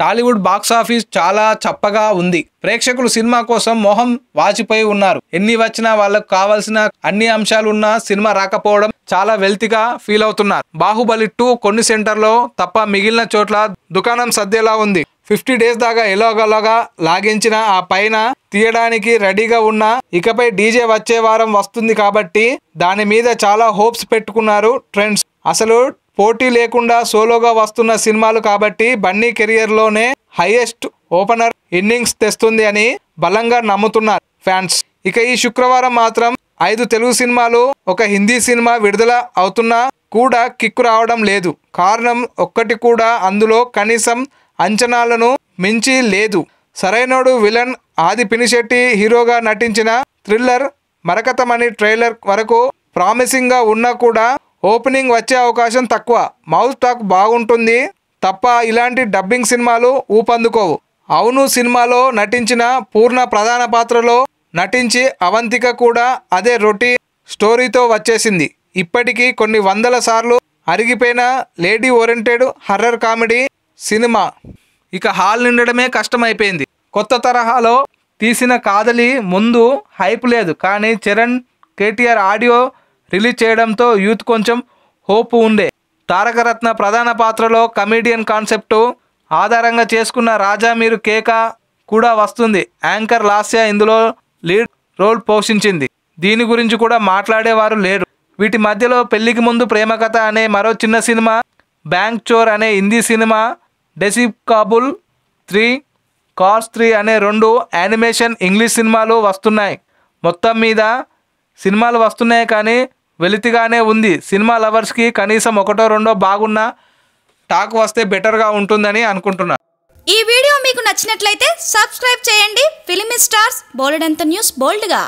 Tollywood box office చాలా చప్పగా ఉంది. ప్రేక్షకులు సినిమా కోసం మొహం వాచిపోయి ఉన్నారు. ఎన్ని వచ్చినా వాళ్ళకు కావాల్సిన అన్ని అంశాలు ఉన్న సినిమా రాకపోవడం చాలా వెల్తిగా ఫీల్ అవుతున్నారు. బాహుబలి టూ కొన్ని సెంటర్లో తప్ప మిగిలిన చోట్ల దుకాణం సర్దేలా ఉంది. ఫిఫ్టీ డేస్ దాకా ఎలాగలాగా లాగించిన ఆ పైన తీయడానికి రెడీగా ఉన్న ఇకపై డీజే వచ్చే వారం వస్తుంది కాబట్టి దాని మీద చాలా హోప్స్ పెట్టుకున్నారు ట్రెండ్స్. అసలు పోటీ లేకుండా సోలోగా వస్తున్న సినిమాలు కాబట్టి బన్నీ కెరియర్లోనే హైయెస్ట్ ఓపెనర్ ఇన్నింగ్స్ తెస్తుంది అని బలంగా నమ్ముతున్నారు ఫ్యాన్స్. ఇక ఈ శుక్రవారం మాత్రం ఐదు తెలుగు సినిమాలు ఒక హిందీ సినిమా విడుదల అవుతున్నా కూడా కిక్కు రావడం లేదు. కారణం ఒక్కటి కూడా అందులో కనీసం అంచనాలను మించి లేదు. సరైనోడు విలన్ ఆది పినిశెట్టి హీరోగా నటించిన థ్రిల్లర్ మరకతమని ట్రైలర్ వరకు ప్రామిసింగ్గా ఉన్నా కూడా ఓపెనింగ్ వచ్చే అవకాశం తక్కువ. మౌత్ టాక్ బాగుంటుంది తప్ప ఇలాంటి డబ్బింగ్ సినిమాలు ఊపందుకోవు. అవును సినిమాలో నటించిన పూర్ణ ప్రధాన పాత్రలో నటించి అవంతిక కూడా అదే రొటీ స్టోరీతో వచ్చేసింది. ఇప్పటికీ కొన్ని వందల సార్లు అరిగిపోయిన lady oriented horror comedy cinema ఇక హాల్ నిండడమే కష్టమైపోయింది. కొత్త తరహాలో తీసిన కాదలి ముందు హైప్ లేదు. కానీ చరణ్ కేటీఆర్ ఆడియో రిలీజ్ చేయడంతో యూత్ కొంచెం హోప్ ఉండే. తారకరత్న ప్రధాన పాత్రలో కమేడియన్ కాన్సెప్ట్ ఆధారంగా చేసుకున్న రాజా మీరు కేక కూడా వస్తుంది. యాంకర్ లాస్య ఇందులో లీడ్ రోల్ పోషించింది. దీని గురించి కూడా మాట్లాడేవారు లేరు. వీటి మధ్యలో పెళ్ళికి ముందు ప్రేమ కథ అనే మరో చిన్న సినిమా బ్యాంక్ చోర్ అనే Hindi cinema Despicable Three Cars Three అనే రెండు యానిమేషన్ ఇంగ్లీష్ సినిమాలు వస్తున్నాయి. మొత్తం మీద సినిమాలు వస్తున్నాయి కానీ వెలితిగానే ఉంది. సినిమా లవర్స్కి కనీసం ఒకటో రెండో బాగున్న టాక్ వస్తే బెటర్గా ఉంటుందని అనుకుంటున్నా. ఈ వీడియో మీకు నచ్చినట్లయితే సబ్స్క్రైబ్ చేయండి. ఫిలిమి స్టార్స్ బోలెడంత న్యూస్ బోల్డ్గా.